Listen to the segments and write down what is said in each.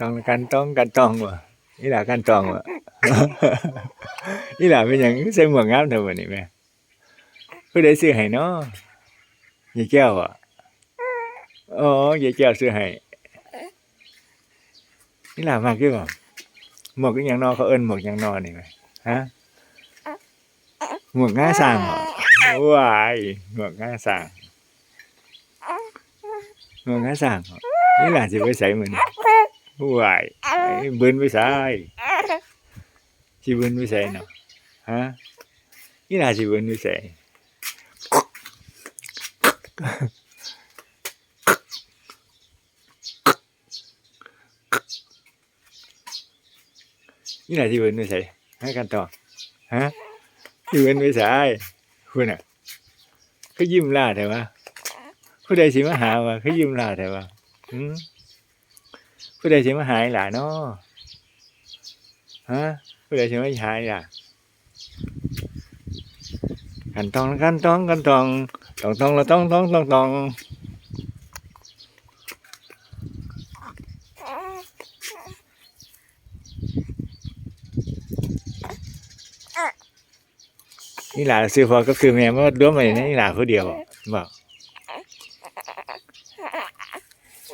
ต้องกันต้องกันต้องวะนี่แหละกันต้องวะนี่แหละเป็นหยังใส่หมวกงามเท่าวันนี้แม่ผู้ใดซื้อให้เนาะยายแก้วอะอ๋อยายแก้วซื้อให้นี่แหละมากคือบ่หมวกอีหยังนอเขาเอิ้นหมวกหยังนอนี่แม่ฮะหมวกง่าสร้างว้ายหมวกง่าสร้างหมวกง่าสร้างนี่แหละสิไปใส่เหมือน ว้ายไอ้เบิ้นไปใส่สิเบิ้นไปใส่เนาะฮะนี่น่าสิเบิ้นไปใส่นี่น่าสิเบิ้นไปใส่ให้กันต่อฮะสิเบิ้นไปใส่คุณน่ะเขายิ้มล่าแต่ว่าผู้ใดสิมาหาว่าเขายิ้มล่าแต่ว่าอืม ผู้ใดสิมาหายล่ะเนาะฮะผู้ใดสิมาหายล่ะกันตองกันตองกันตองตองตองละตองตองตองตองนี่หล่ะซื้อพอก็คือแม่มาร่วมไปนี่หล่ะผู้เดียวบอก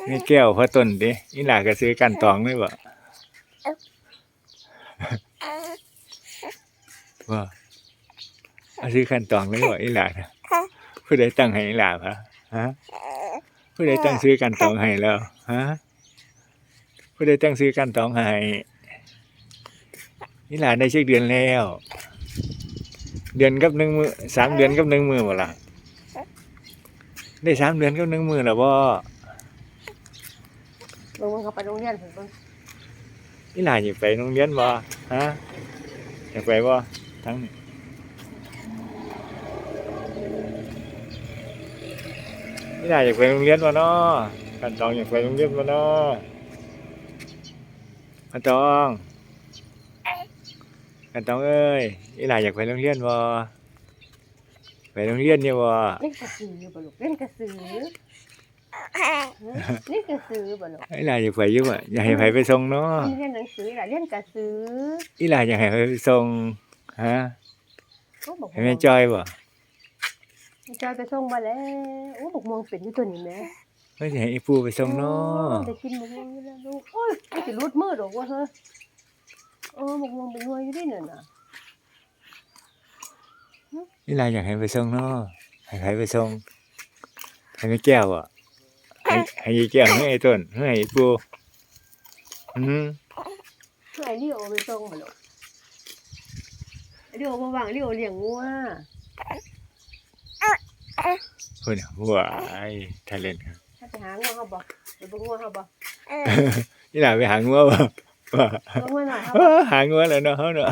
นี่แก้วพระต้นดินี่หล่ะก็ซื้อกันตองไม่บอกว่าเอาซื้อกันตองไม่บอกนี่หล่ะนะผู้ใดตั้งให้นี่หล่ะพะฮะผู้ใดตั้งซื้อกันตองให้แล้วฮะผู้ใดตั้งซื้อกันตองให้นี่หล่ะได้เช็คเดือนแล้ว เดือนกับหนึ่งมือสามเดือนกับหนึ่งมือหมดละได้สามเดือนกับหนึ่งมือแล้วบ่ ลงมันเขาไปโรงเรียนถึงเบิ่งนี่หลานอยากไปโรงเรียนบ่ฮะอยากไปบ่ทั้งนี้นี่หลานอยากไปโรงเรียนบ่เนาะกันตองอยากไปโรงเรียนบ่เนาะกันตองกันตองเอ้ยนี่หลานอยากไปโรงเรียนบ่ไปโรงเรียนเนี่ยบ่ เล่นกระสือบ่ลูกเล่นกระสือ ฮะเล่นกระสือบ่ลูกนี่หลานอยากไปอยู่บ่ะอยากให้ไปไปส่งเนาะเรียนหนังสือล่ะเล่นกระสือนี่หลานอยากให้ไปส่งฮะเขาบอกให้แม่จอยบ่จอยไปส่งมาแล้วโอ้บอกมองเป็นอยู่ตัวนี้แม่เฮ้ยสิให้ไอีปูไปส่งเนาะได้กินบอกมองอยู่แล้วลูกโอ้ยมันสิรุดมือดอกว่าเฮ้ยเออบอกมองเป็นหน่วยอยู่ได้นั่นน่ะนี่ลายอยากให้ไปส่งเนาะให้ใครไปส่งให้แม่แก้วอะ ให้ให้ยายแก้วให้ไอ้ต้นให้ไอ้ปูอืมเพื่อไอ้เลี้ยวไปส่งบ่ลูกไอ้เลี้ยวบ่ว่างไอ้เลี้ยวเลี้ยงงัวเพิ่นน่ะว้ายทาเลนครับถ้าไปหางัวเฮาบ่ไปเบิ่งงัวเฮาบ่นี่ลาไปหางัวบ่ ว่าเบิ่งงัวหน่อยเฮาเอบ่อหางัวแล้วเนาะเฮาเนาะ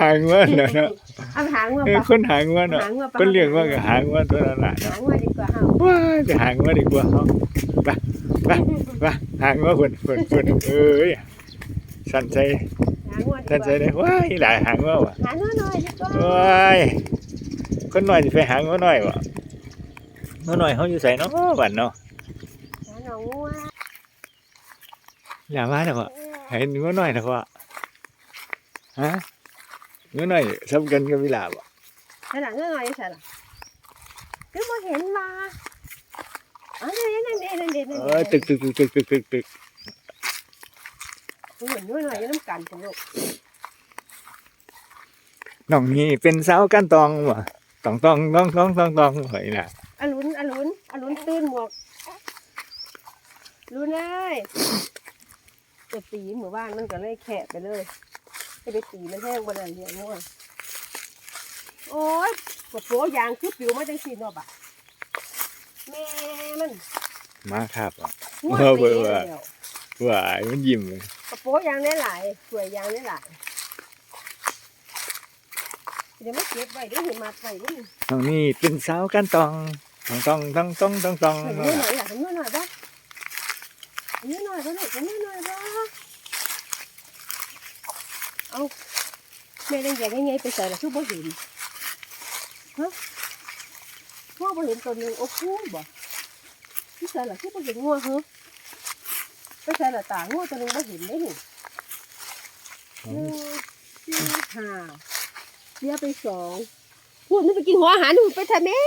หางัวแล้วเนาะเอาไปหางัวเออปะคนหางัวเนาะหางัวปะคนเลี้ยงงัวก็หางัวตัวนั้นล่ะหาเนาะงัวดีกว่าเฮาว้ายไปหางัวดีกว่าเฮาไปไปไปหางัวเพิ่นเพิ่นเพิ่นเอ้ยสั่นใจหางัวดีกสั่นใจว่าได้ว้ายหลายหางัวว่ะหางัวหน่อยดีกว่าว้ายคนหน่อยสิไปหางัวหน่อยวะงัวหน่อยเขาอยู่ใส่เนาะบันเนาะหาหนองงัว อย่ามาเถอะวะเห็นงัวหน่อยเถอะวะฮะงัวหน่อยสำคัญกับเวลาบ่หาหนังงัวหน่อยใช่ล่ะคือบ่เห็นมาอ๋อเดี๋ยวนั่นเดี๋ยวนั่นเดี๋ยวนั่นเออตึกตึกตึกตึกตึกตึกตึกคือเหมือนงัวหน่อยอยู่น้ำกันพุ่นลูกน้องนี่เป็นสาวกันตองบ่ตองตองตองตองตองตองเฮ้ยน่ะอรุณอรุณอรุณตื่นหมวกรู้เลย จะตีหมู่บ้านมันก็เลยแขะไปเลยจะไปตีมันแห้งบ่ได้เลี้ยงงัวโอ้ยกระโปรงยางคือปิวมาจังซี่เนาะบ่ะแม่มันมาครับอะงัวเออเปเว้ยแล้วว้ายมันยิ้มเลยกระโปรงยางได้หลายสวยยางได้หลายเดี๋ยวไม่เก็บไว้เดี๋ยวเห็นมาไว้เด้วยน้องนี่เป็นสาวกันตองตองตองตองตองตองตองเห็นเนื้อหน่อยอยากเห็นเนื้อหน่อยปะเห็นเนื้อหน่อยปะลูกเห็นเนื้อหน่อยปะเอาแม่ดังแยงยังไงไปใส่ละคือบ่เห็นฮะพ่อบ่เห็นตัวหนึงโอ้โหบ่ที่ใส่ละคือบ่เห็นงัวเหรอไปใส่หน้าต่างงูตัวหนึงไม่เห็นได้หนิหนึ่งสี่ห้าเสียไปสองพูดมันไปกินหัวอาหารดูไปทำแม่